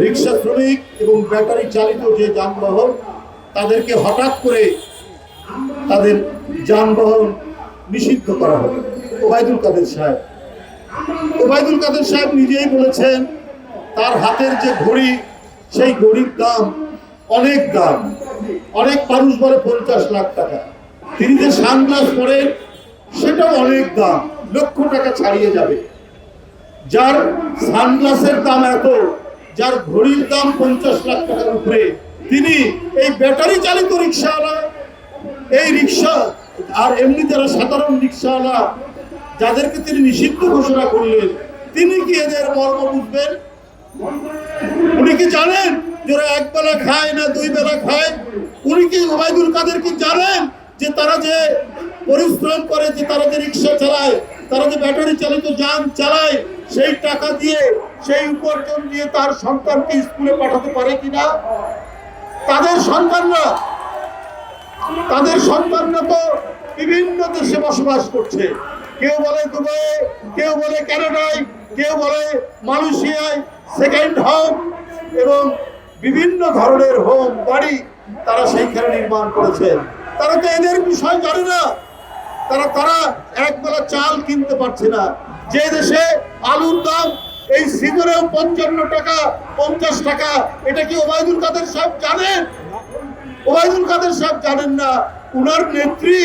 রিক্সা শ্রমিক এবং ব্যাটারি চালিত যে যানবাহন, তাদেরকে হঠাৎ করে তাদের যানবাহন নিষিদ্ধ করা হবে ওবায়দুল কাদের সাহেব। ওবায়দুল কাদের সাহেব নিজেই বলেছেন, তার হাতের যে ঘড়ি, সেই ঘড়ির দাম অনেক দাম। অনেক মানুষ বলে পঞ্চাশ লাখ টাকা। তিনি যে সানগ্লাস পরেন, সেটাও অনেক দাম। লক্ষ টাকা ছাড়িয়ে যাবে। যার সানগ্লাসের দাম এত যার ঘড়ির দাম পঞ্চাশ লাখ টাকার উপরে, তিনি এই ব্যাটারি চালিত রিক্সাওয়ালা, এই রিক্সা আর এমনি যারা সাধারণ রিক্সাওয়ালা, যাদেরকে তিনি নিষিদ্ধ ঘোষণা করলেন, তিনি কি এদের মর্ম বুঝবেন? উনি কি জানেন যে ওরা এক বেলা খায় না দুই বেলা খায়? উনি কি ওবায়দুল কাদের কি জানেন যে তারা যে পরিশ্রম করে, যে তারা যে রিক্সা চালায়, তারা যে ব্যাটারি চালিত যান চালায় সেই টাকা দিয়ে, সেই উপার্জন দিয়ে তার সন্তানকে স্কুলে পাঠাতে পারে কিনা তাদের সন্তানরা তাদের সন্তানরা তো বিভিন্ন দেশে বসবাস করছে। কেউ বলে দুবাই, কেউ বলে কানাডায় কেউ বলে মালয়েশিয়ায় সেকেন্ড হোম এবং বিভিন্ন ধরনের হোম বাড়ি তারা সেইখানে নির্মাণ করেছেন তারা তো এদের বিষয় জানে না। তারা তারা এক বেলা চাল কিনতে পারছে না। যে দেশে আলুর দাম এই সিজনেও পঞ্চান্ন টাকা, পঞ্চাশ টাকা। এটা কি ওবায়দুল কাদের সাহেব জানেন? ওবায়দুল কাদের সাহেব জানেন না। উনার নেত্রী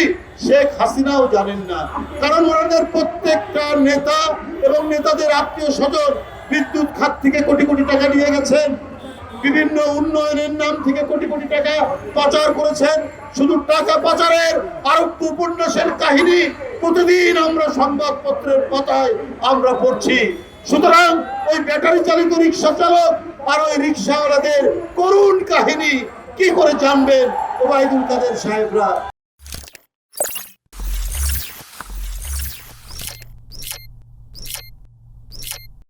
শেখ হাসিনাও জানেন না। কারণ ওনাদের প্রত্যেকটা নেতা এবং নেতাদের আত্মীয় স্বজন বিদ্যুৎ খাত থেকে কোটি কোটি টাকা নিয়ে গেছেন। বিভিন্ন উন্নয়নের নাম থেকে কোটি কোটি টাকা পাচার করেছেন। শুধু টাকা পাচারের আরোগ্য উপন্যাসের কাহিনী প্রতিদিন আমরা সংবাদপত্রের পাতায় আমরা পড়ছি, সুতরাং ওই ব্যাটারি চালিত রিক্সা চালক আর ওই রিক্সাওয়ালাদের করুণ কাহিনী কি করে জানবেন, ওবায়দুল কাদের সাহেবরা?